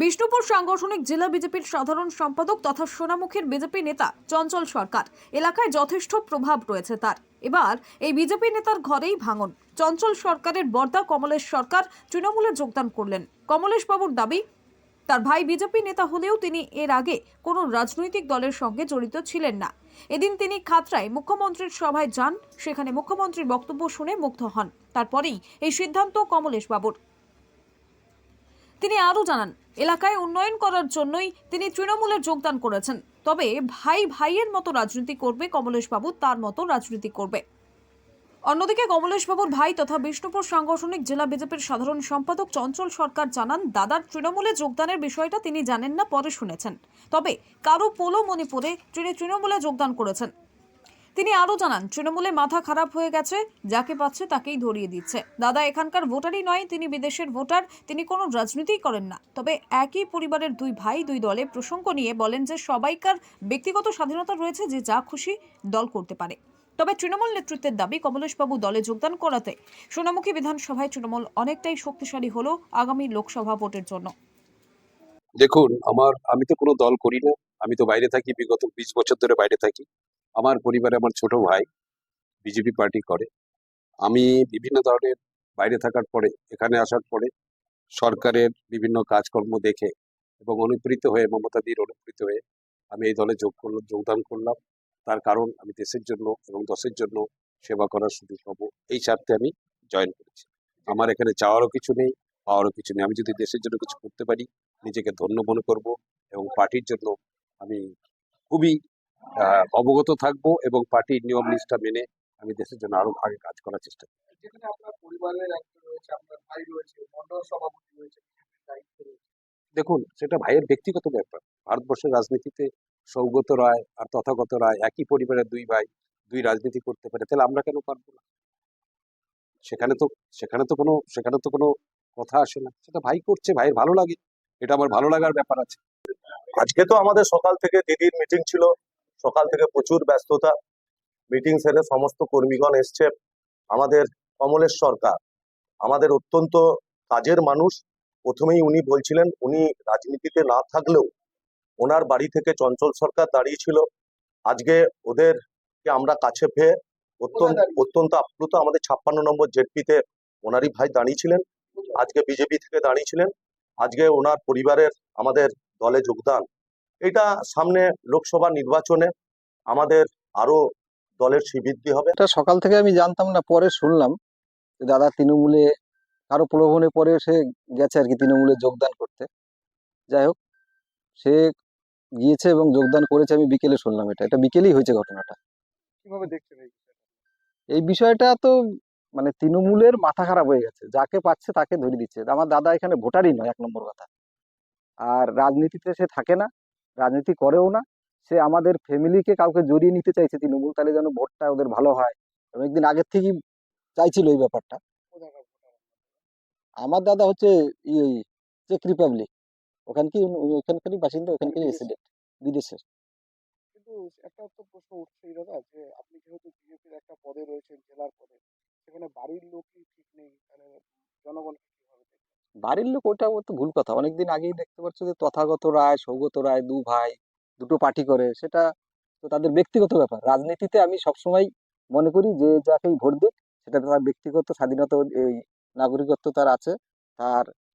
বিষ্ণুপুর সাংগঠনিক জেলা বিজেপির সাধারণ সম্পাদক তথা সোনামুখীর বিজেপি নেতা চঞ্চল সরকার। এলাকায় যথেষ্ট প্রভাব রয়েছে তার। এবার এই বিজেপি নেতার ঘরেই ভাঙন। চঞ্চল সরকারের বর্দা কমলেশ সরকার তৃণমূলে যোগদান করলেন। কমলেশ বাবুর দাবি, তার ভাই বিজেপি নেতা হলেও তিনি এর আগে কোনো রাজনৈতিক দলের সঙ্গে জড়িত ছিলেন না। এদিন তিনি খাতরায় মুখ্যমন্ত্রীর সভায় যান। সেখানে মুখ্যমন্ত্রীর বক্তব্য শুনে মুগ্ধ হন। তারপরেই এই সিদ্ধান্ত কমলেশ বাবুর। তিনি আরও জানান এলাকায় উন্নয়ন করার জন্যই তিনি তৃণমূলে যোগদান করেছেন। তবে ভাই ভাইয়ের মতো রাজনীতি করবে কমলেশবাবু, তার মতো রাজনীতি করবে। অন্যদিকে কমলেশবাবুর ভাই তথা বিষ্ণুপুর সাংগঠনিক জেলা বিজেপির সাধারণ সম্পাদক চঞ্চল সরকার জানান, দাদার তৃণমূলে যোগদানের বিষয়টা তিনি জানেন না, পরে শুনেছেন। তবে কারও পোলো মণিপুরে তিনি তৃণমূলে যোগদান করেছেন। তিনি আরও জানান, তৃণমূলে মাথা খারাপ হয়ে গেছে, যাকে পাচ্ছে তাকেই ধরিয়ে দিচ্ছে। দাদা, এখানকার ভোটারই নয়, তিনি বিদেশের ভোটার, তিনি কোনো রাজনীতিই করেন না। তবে একই পরিবারের দুই ভাই, দুই দলে প্রসঙ্গ নিয়ে বলেন যে সবাইকার ব্যক্তিগত স্বাধীনতা রয়েছে যে যা খুশি দল করতে পারে। তবে তৃণমূল নেতৃত্বের দাবি, কমলেশবাবু দলে যোগদান করাতে সোনামুখী বিধানসভায় তৃণমূল অনেকটাই শক্তিশালী হলো আগামী লোকসভা ভোটের জন্য। দেখুন, আমার, আমি তো কোনো দল করি না। আমি তো বাইরে থাকি, বিগত বিশ বছর ধরে বাইরে থাকি। আমার পরিবারে আমার ছোট ভাই বিজেপি পার্টি করে। আমি বিভিন্ন ধরনের বাইরে থাকার পরে, এখানে আসার পরে সরকারের বিভিন্ন কাজকর্ম দেখে এবং অনুপ্রেরিত হয়ে, মমতা দির অনুপ্রেরিত হয়ে আমি এই দলে যোগ করলাম, যোগদান করলাম। তার কারণ আমি দেশের জন্য এবং দশের জন্য সেবা করার সুযোগ পাবো। এই স্বার্থে আমি জয়েন করেছি। আমার এখানে চাওয়ারও কিছু নেই, পাওয়ারও কিছু নেই। আমি যদি দেশের জন্য কিছু করতে পারি, নিজেকে ধন্য মনে করব এবং পার্টির জন্য আমি খুবই অবগত থাকব এবং পার্টির নিয়ম নিষ্ঠা মেনে আমি দেশের জন্য আরও আগে কাজ করার চেষ্টা করব। যেখানে আপনার পরিবারের একজন রয়েছে আপনার ভাই রয়েছে মন্ডল সভাপতি রয়েছে দেখুন সেটা ভাইয়ের ব্যক্তিগত ব্যাপার। ভারতবর্ষের রাজনীতিতে সৌগত রায় আর তথাগত রায় একই পরিবারের দুই ভাই দুই রাজনীতি করতে পারে তাহলে আমরা কেন পারব না? সেখানে তো সেখানে তো কোনো সেখানে তো কোনো কথা আসে না। সেটা ভাই করছে ভাইয়ের ভালো লাগে। এটা আমার ভালো লাগার ব্যাপার আছে। আজকে তো আমাদের সকাল থেকে দিদির মিটিং ছিল। সকাল থেকে প্রচুর ব্যস্ততা। মিটিং সেরে সমস্ত কর্মীগণ এসছে। আমাদের কমলেশ সরকার আমাদের অত্যন্ত কাজের মানুষ। প্রথমেই উনি বলছিলেন উনি রাজনীতিতে না থাকলেও ওনার বাড়ি থেকে চঞ্চল সরকার দাঁড়িয়েছিল। আজকে ওদেরকে আমরা কাছে পেয়ে অত্যন্ত অত্যন্ত আপ্লুত। আমাদের ছাপ্পান্ন নম্বর জেডপিতে ওনারই ভাই দাঁড়িয়েছিলেন। আজকে বিজেপি থেকে দাঁড়িয়েছিলেন। আজকে ওনার পরিবারের আমাদের দলে যোগদান। এটা সামনে লোকসভা নির্বাচনে আমাদের আরও দলের শ্রীবৃদ্ধি হবে। এটা সকাল থেকে আমি জানতাম না পরে শুনলাম যে দাদা তৃণমূলে কারও প্রলোভনে পরে সে গেছে আর কি তৃণমূলে যোগদান করতে। যাই হোক সে গিয়েছে এবং যোগদান করেছে আমি বিকেলে শুনলাম এটা। এটা বিকেলেই হয়েছে ঘটনাটা। কীভাবে দেখছেন এই বিষয়টা? তো মানে তৃণমূলের মাথা খারাপ হয়ে গেছে। যাকে পাচ্ছে তাকে ধরে দিচ্ছে। আমার দাদা এখানে ভোটারই নয় এক নম্বর কথা। আর রাজনীতিতে সে থাকে না। রাজনীতি করেও না সে আমাদের ফ্যামিলিকে কাউকে জড়িয়ে নিতে চাইছে তৃণমূল তাহলে যেন ভোটটা ওদের ভালো হয়। অনেকদিন আগের থেকেই চাইছিল এই ব্যাপারটা। আমার দাদা হচ্ছে ইয়ে চেক রিপাবলিক ওখানকে ওখানকারই বাসিন্দা ওখানকারই রেসিডেন্ট বিদেশের। কিন্তু একটা তো প্রশ্ন উঠছেই দাদা যে আপনি যেহেতু বিজেপির একটা পদে রয়েছেন জেলার পদে সেখানে বাড়ির লোকই ঠিক নেই তাহলে জনগণকে কীভাবে দেখবেন বাড়ির লোক ওটা তো ভুল কথা। অনেকদিন আগেই দেখতে পাচ্ছ যে তথাগত রায়, সৌগত রায়, দু ভাই, দুটো পার্টি করে। সেটা তো তাদের ব্যক্তিগত ব্যাপার। রাজনীতিতে আমি সবসময় মনে করি যে যাকেই ভোট দিক, সেটা তার ব্যক্তিগত স্বাধীনতা নাগরিকত্ব তার আছে। তার